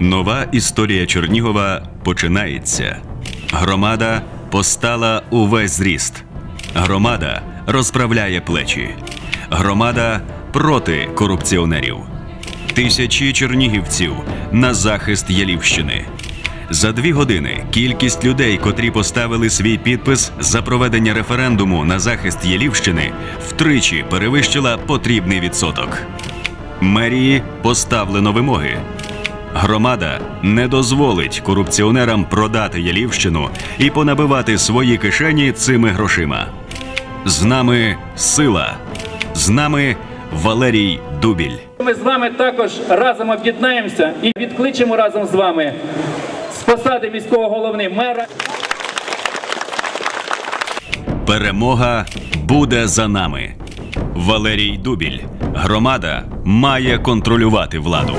Нова історія Чернігова починається. Громада постала увесь зріст. Громада розправляє плечі. Громада проти корупціонерів. Тисячі чернігівців на захист Ялівщини. За дві години кількість людей, котрі поставили свій підпис за проведення референдуму на захист Ялівщини, втричі перевищила потрібний відсоток. Мерії поставлено вимоги. Громада не дозволить корупціонерам продати Ялівщину і понабивати свої кишені цими грошима. З нами сила, з нами Валерій Дубіль. Ми з вами також разом об'єднаємося і відкличемо разом з вами з посади міського голови мера. Перемога буде за нами. Валерій Дубіль. Громада має контролювати владу.